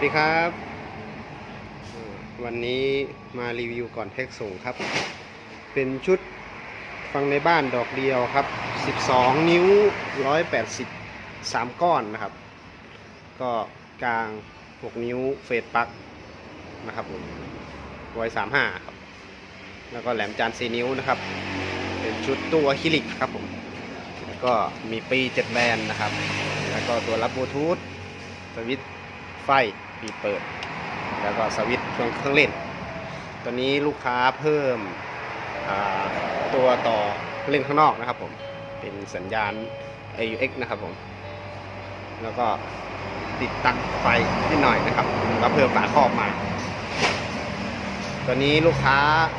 วัสดีครับ วันนี้มารีวิวก่อนแพ็กส่งครับ เป็นชุดฟังในบ้านดอกเดียวครับ 12 นิ้ว 180 3 ก้อนนะครับ ก็กลาง 6 นิ้วเฟดปลักนะครับผมไว้35 ครับ แล้วก็แหลมจาน4นิ้วนะครับ เป็นชุดตู้อะคริลิกครับผม แล้วก็มีปี 7 แบนนะครับ แล้วก็ตัวรับบลูทูธสวิตไฟ ปีเปิด แล้วก็สวิตช์เครื่องเครื่องเล่นตอนนี้ลูกค้าเพิ่มตัวต่อเล่นข้างนอกนะครับผม เป็นสัญญาณ AUX นะครับผม แล้วก็ติดตั้งไฟนิดหน่อยนะครับแล้วเพิ่มฝาครอบมาตอนนี้ลูกค้า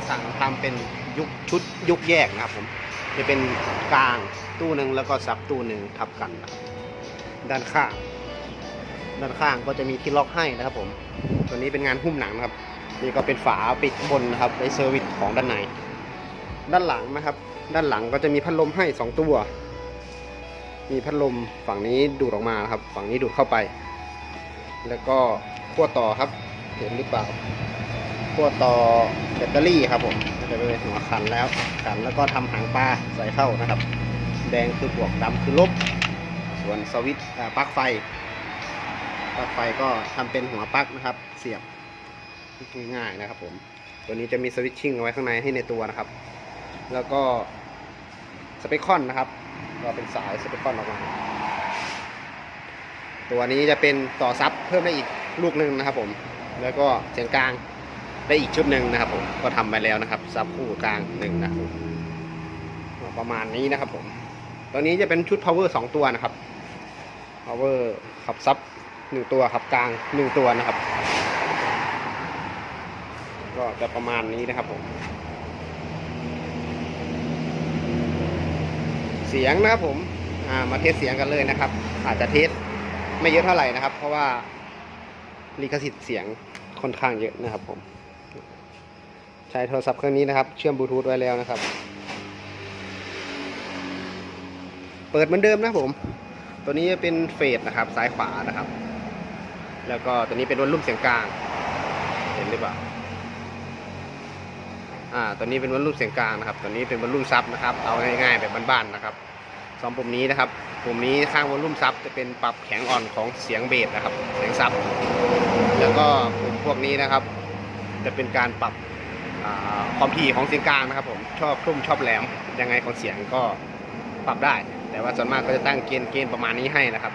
สั่งทำเป็นยุคชุดยุคแยกนะครับผม จะเป็นกลางตู้หนึ่งแล้วก็ซับตู้หนึ่งทับกันนะครับด้านข้าง ด้านข้างก็จะมีที่ล็อกให้นะครับผม ตัวนี้เป็นงานหุ้มหนังนะครับ นี่ก็เป็นฝาปิดบนนะครับไว้เซอร์วิสของด้านใน ด้านหลังนะครับ ด้านหลังก็จะมีพัดลมให้ 2 ตัว มีพัดลมฝั่งนี้ดูดออกมาครับ ฝั่งนี้ดูดเข้าไป แล้วก็ขั้วต่อครับ เห็นหรือเปล่าขั้วต่อแบตเตอรี่ครับผมก็จะเป็นหัวขันแล้ว ขันแล้วก็ทำหางปลาใส่เข้านะครับ แดงคือบวกดำคือลบ ส่วนสวิตช์ปลั๊กไฟ ลั๊กไฟก็ทำเป็นหัวปลั๊กนะครับ เสียบง่ายๆนะครับ ผม ตัวนี้จะมีสวิตชิ่งเอาไว้ข้างในให้ในตัวนะครับ แล้วก็สเปคคอนนะครับก็เป็นสายสเปคคอนออกมา ตัวนี้จะเป็นต่อซับเพิ่มได้อีกลูกหนึ่งนะครับ ผม แล้วก็เสียงกลางได้อีกชุดหนึ่งนะครับ ผมก็ทำไปแล้วนะครับซับคู่กลางหนึ่งนะครับประมาณนี้นะครับ ผม ตัวนี้จะเป็นชุด power สองตัวนะครับ power ขับซับ หนึ่งตัวขับกลางหนึ่งตัวนะครับ ก็จะประมาณนี้นะครับผม เสียงนะครับผมามาเทสเสียงกันเลยนะครับ อาจจะเทสไม่เยอะเท่าไหร่นะครับ เพราะว่าลิขสิทธิ์เสียงค่อนข้างเยอะนะครับผม ใช้โทรศัพท์เครื่องนี้นะครับ เชื่อมบลูทูธไว้แล้วนะครับ เปิดเหมือนเดิมนะผม ตัวนี้จะเป็นเฟสนะครับ ซ้ายขวานะครับ แล้วก็ตัวนี้เป็นวอลลุ่มเสียงกลาง เห็นหรือเปล่าอ่าตัวนี้เป็นวอลลุ่มเสียงกลางนะครับ ตัวนี้เป็นวอลลุ่มซับนะครับ เอาง่ายๆแบบบ้านๆนะครับสองปุ่มนี้นะครับ ปุ่มนี้ข้างวอลลุ่มซับจะเป็นปรับแข็งอ่อนของเสียงเบสนะครับ เสียงซับ แล้วก็ปุ่มพวกนี้นะครับ จะเป็นการปรับความถี่ของเสียงกลางนะครับ ผมชอบทุ่มชอบแหลมยังไงของเสียงก็ปรับได้ แต่ว่าส่วนมากก็จะตั้งเกณฑ์เกณฑ์ประมาณนี้ให้นะครับ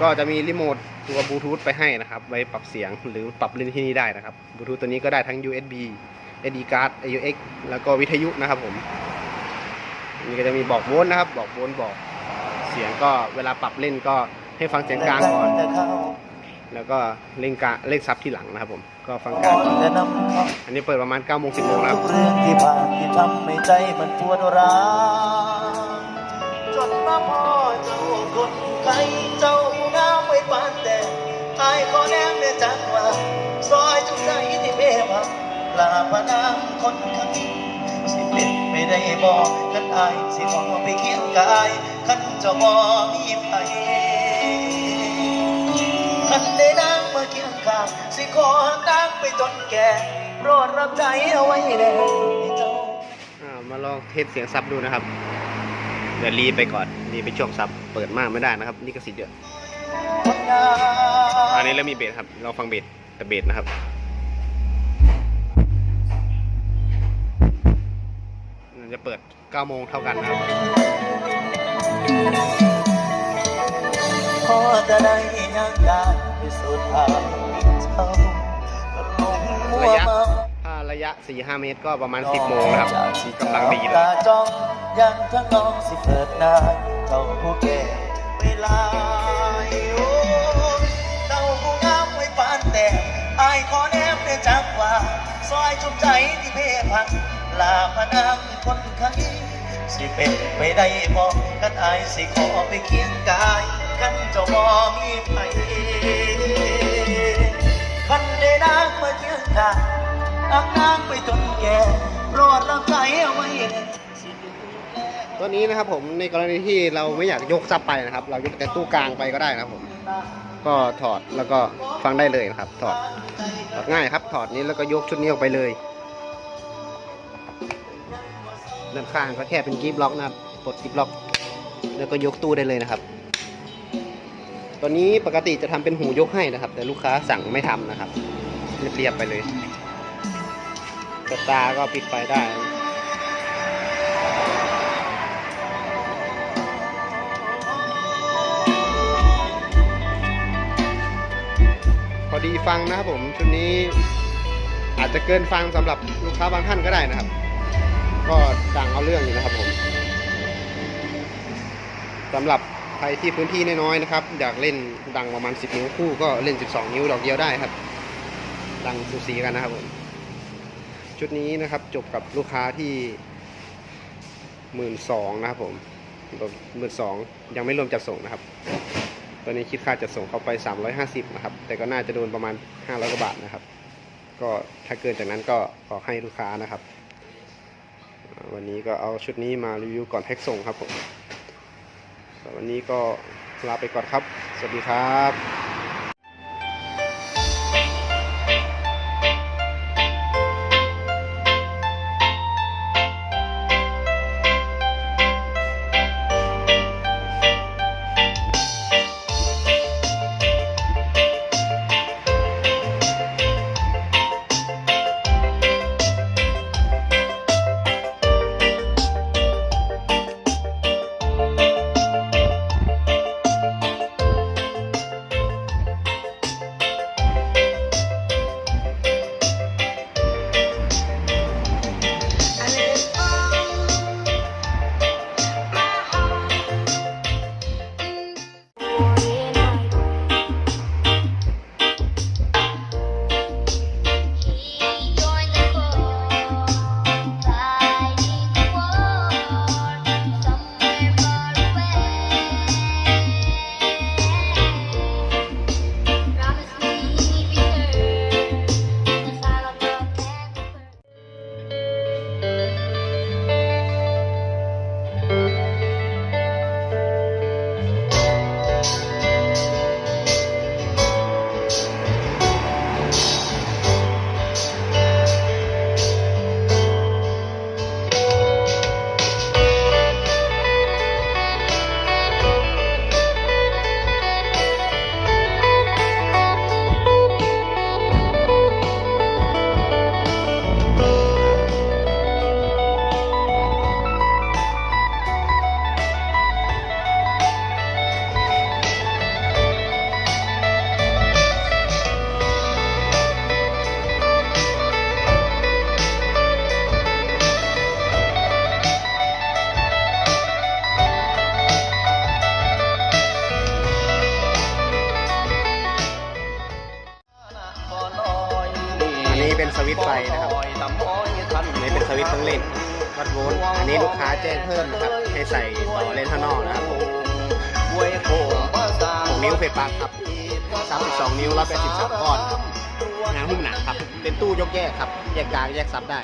ก็จะมีรีโมท ตัวบลูทูธไปให้นะครับ ไว้ปรับเสียงหรือปรับเล่นที่นี่ได้นะครับบลูทูธตัวนี้ก็ได้ทั้ง USB SD card AUX แล้วก็วิทยุนะครับผมนี่ก็จะมีบอกโวลต์นะครับ บอกโวลต์บอกเสียงก็เวลาปรับเล่นก็ให้ฟังเสียงกลางก่อน แล้วก็เล่นกาเล่นซับที่หลังนะครับผม ก็ฟังกลางก่อนอันนี้เปิดประมาณ9โมง10โมงแล้วเรื่องที่ผ่านที่ทำให้ใจมันปวดร้าว จนมาพ่อเจ้าคนไข้เจ้าผู้งามไว้ปานแต่อายขอแนมเนื้อจักว่าซอยจุกใจที่เมบังลาพนางคนข้างสิเป็นไม่ได้บอกกันอายสิขอไปเคียงกายขันเจ้าบ่มีไผทันได้นางมาเคียงข้างสิขอนางไปจนแก่โปรดรับใจเอาไว้เลยเจ้ามาลองเทสเสียงซับดูนะครับ เดี๋ยวรีไปก่อน รีไปช่วงซับเปิดมากไม่ได้นะครับ นี่ก็สิทธิ์เยอะคนงามอันนี้เริ่มมีเบสครับเราฟังเบสแต่เบสนะครับจะเปิด9โมงเท่ากันนะครับพอจะได้ยังการพิสูจน์ทางเจ้าก็ลงมัวระยะเมาถ้าระยะ 4-5 เมตรก็ประมาณ 10 โมงนะครับจากสิกำลังดีเลย เปิดหน้าเจ้าผู้แก่เวลาอยู่เจ้าผู้งามไว้ปานแต่อายขอแนมได้จักว่าซอยจุกใจที่เพพังลาพนังคนข้างนี้สิเป็นไปได้บ่กันอายสิขอไปเคียงกายกันเจ้าบ่มีไผคันได้นางมาเคียงกายอักนางไปจนแก่โปรดรับใจเอาไว้ ตัวนี้นะครับผมในกรณีที่เราไม่อยากยกซับไปนะครับ เรายกแต่ตู้กลางไปก็ได้นะครับผม ก็ถอดแล้วก็ฟังได้เลยนะครับ ถอดถอดง่ายครับ ถอดนี้แล้วก็ยกชุดนี้ออกไปเลยด้านข้างก็แค่เป็นกิฟล็อกนะครับปลดกิฟล็อก แล้วก็ยกตู้ได้เลยนะครับตัวนี้ปกติจะทำเป็นหูยกให้นะครับ แต่ลูกค้าสั่งไม่ทำนะครับเรียบๆไปเลยกระตาก็ปิดไฟได้ ดีฟังนะครับผมชุดนี้อาจจะเกินฟังสำหรับลูกค้าบางท่านก็ได้นะครับ ก็ดังเอาเรื่องอยู่นะครับผมสำหรับใครที่พื้นที่น้อยๆนะครับ อยากเล่นดังประมาณ 10 นิ้วคู่ก็เล่น 12 นิ้วดอกเดียวได้ครับ ดังสูสีกันนะครับผมชุดนี้นะครับจบกับลูกค้าที่หมื่นสองนะครับผมหมื่นสองยังไม่รวมจัดส่งนะครับ ตอนนี้คิดค่าจัดส่งเข้าไป 350 นะครับ แต่ก็น่าจะโดนประมาณ 500กว่าบาทนะครับ ก็ถ้าเกินจากนั้นก็ขอให้ลูกค้านะครับ วันนี้ก็เอาชุดนี้มารีวิวก่อนแพ็กส่งครับผมวันนี้ก็ลาไปก่อนครับ สวัสดีครับ ให้ใส่ต่อเล่นข้างนอกนะครับผม6นิ้วเฟซปลั๊กครับ32นิ้ว183ก้อนครับงานหุ้มหนังครับ เป็นตู้ยกแยกครับ แยกกลางแยกซับได้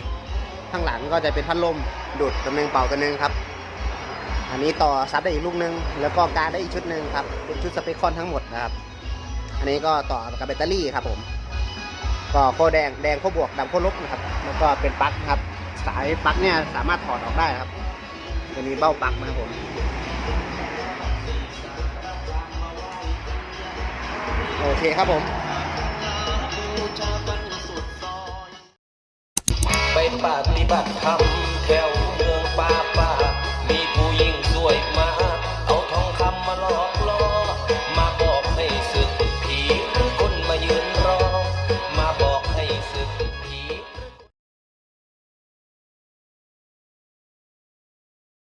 ข้างหลังก็จะเป็นพัดลมดูดตัวหนึงเป่าตัวหนึงครับ อันนี้ต่อซับได้อีกลูกหนึง แล้วก็กางได้อีกชุดหนึ่งครับ เป็นชุดสเปคคอนทั้งหมดนะครับ อันนี้ก็ต่อกับแบตเตอรี่ครับผม ก็โคแดงแดงโคบวกดำโคลบนะครับ แล้วก็เป็นปลั๊กครับ สายปลั๊กเนี่ยสามารถถอดออกได้ครับ จะมีเบ้าปักนะครับผมโอเคครับผมไปปฏิบัติธรรมแถวเมืองป่า